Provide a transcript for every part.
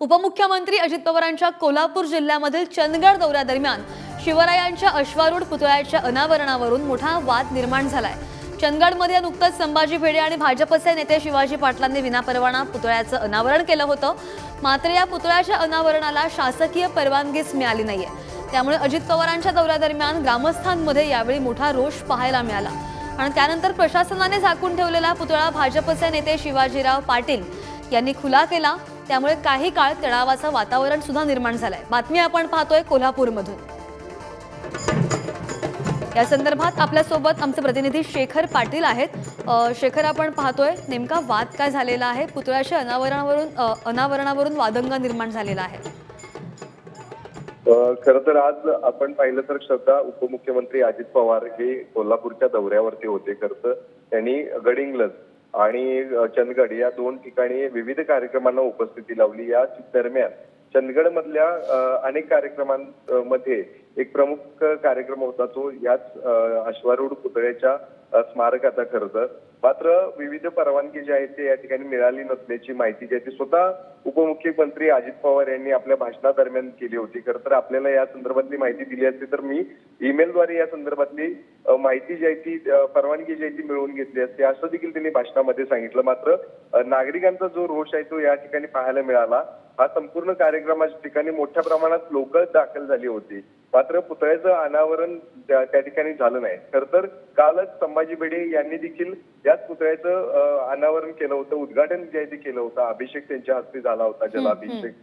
उपमुख्यमंत्री अजित पवारांच्या कोल्हापूर जिल्ह्यामधील चंदगड दौऱ्यादरम्यान शिवरायांच्या अश्वारूढ पुतळ्याच्या अनावरणावरून मोठा वाद निर्माण झालाय. चंदगडमध्ये नुकतंच संभाजी भिडे आणि भाजपचे नेते शिवाजी पाटलांनी विनापरवाना पुतळ्याचं अनावरण केलं होतं. मात्र या पुतळ्याच्या अनावरणाला शासकीय परवानगीच मिळाली नाहीये. त्यामुळे अजित पवारांच्या दौऱ्यादरम्यान ग्रामस्थांमध्ये यावेळी मोठा रोष पाहायला मिळाला. आणि त्यानंतर प्रशासनाने झाकून ठेवलेला पुतळा भाजपचे नेते शिवाजीराव पाटील यांनी खुला केला. त्यामुळे काही काळ तणावाचं वातावरण सुद्धा निर्माण झालंय. बातमी आपण पाहतोय कोल्हापूरमधून. या संदर्भात आपल्यासोबत आमचे प्रतिनिधी शेखर पाटील आहेत. शेखर आपण पाहतोय नेमका वाद काय झालेला आहे? पुतळ्याच्या अनावरणावरून अनावरणावरून वादंग निर्माण झालेला आहे. खर तर आज आपण पाहिलं तर श्रद्धा उपमुख्यमंत्री अजित पवार हे कोल्हापूरच्या दौऱ्यावरती होते. खरं तर त्यांनी गडिंग्लज आणि चंदगड या दोन ठिकाणी विविध कार्यक्रमांना उपस्थिती लावली. या दरम्यान चंदगड मधल्या अनेक कार्यक्रमांमध्ये एक प्रमुख कार्यक्रम होता तो याच अश्वारूढ पुतळ्याच्या स्मारकाचा खरं तर. मात्र विविध परवानगी जी आहे ते या ठिकाणी मिळाली नसल्याची माहिती जी आहे ती स्वतः उपमुख्यमंत्री अजित पवार यांनी आपल्या भाषणादरम्यान केली होती. खरं तर आपल्याला या संदर्भातली माहिती दिली असती तर मी ईमेलद्वारे या संदर्भातली माहिती जी आहे ती परवानगी जी आहे ती मिळवून घेतली असते. असं देखील त्यांनी भाषणामध्ये सांगितलं. मात्र नागरिकांचा जो रोष आहे तो या ठिकाणी पाहायला मिळाला. हा संपूर्ण कार्यक्रमाच्या ठिकाणी मोठ्या प्रमाणात लोक दाखल झाली होती. मात्र पुतळ्याचं अनावरण त्या ठिकाणी झालं नाही. खर तर कालच संभाजी भिडे यांनी देखील याच पुतळ्याचं अनावरण केलं होतं. उद्घाटन जे आहे ते केलं होतं अभिषेक त्यांच्या हस्ते झाला होता जलाभिषेक.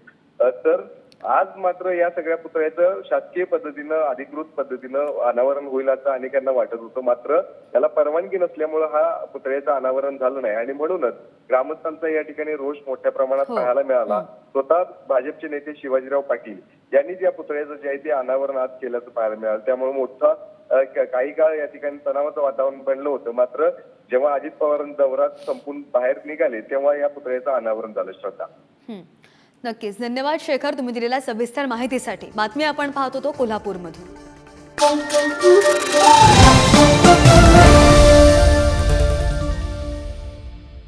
तर आज मात्र या सगळ्या पुतळ्याचं शासकीय पद्धतीनं अधिकृत पद्धतीनं अनावरण होईल असं अनेकांना वाटत होतं. मात्र त्याला परवानगी नसल्यामुळं हा पुतळ्याचं अनावरण झालं नाही. आणि म्हणूनच ग्रामस्थांचा या ठिकाणी रोष मोठ्या प्रमाणात हो. पाहायला मिळाला. स्वतः भाजपचे नेते शिवाजीराव पाटील यांनी या पुतळ्याचं जे आहे ते अनावरण आज केल्याचं पाहायला मिळालं. त्यामुळे मोठा काही काळ या ठिकाणी तणावाचं वातावरण बनलं होतं. मात्र जेव्हा अजित पवार दौरा संपून बाहेर निघाले तेव्हा या पुतळ्याचं अनावरण झालं. श्रद्धा. हं. नक्कीच. धन्यवाद शेखर तुम्ही दिलेल्या सविस्तर माहितीसाठी. बातमी आपण पाहत होतो कोल्हापूरमधून.